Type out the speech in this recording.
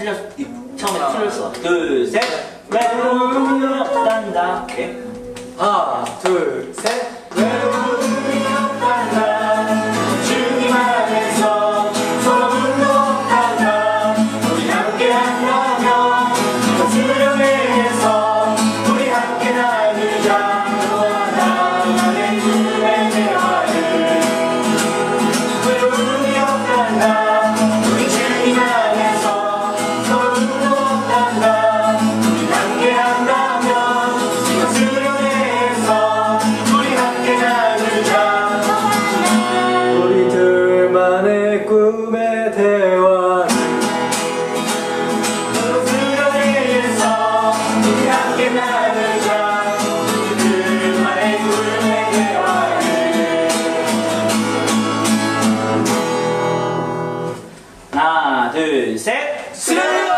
틀렸어. 처음에 틀렸어. 둘, 셋. 네, 외로움으로 산다. 오케이. 하나, 둘, 셋. 하나 둘셋. 수련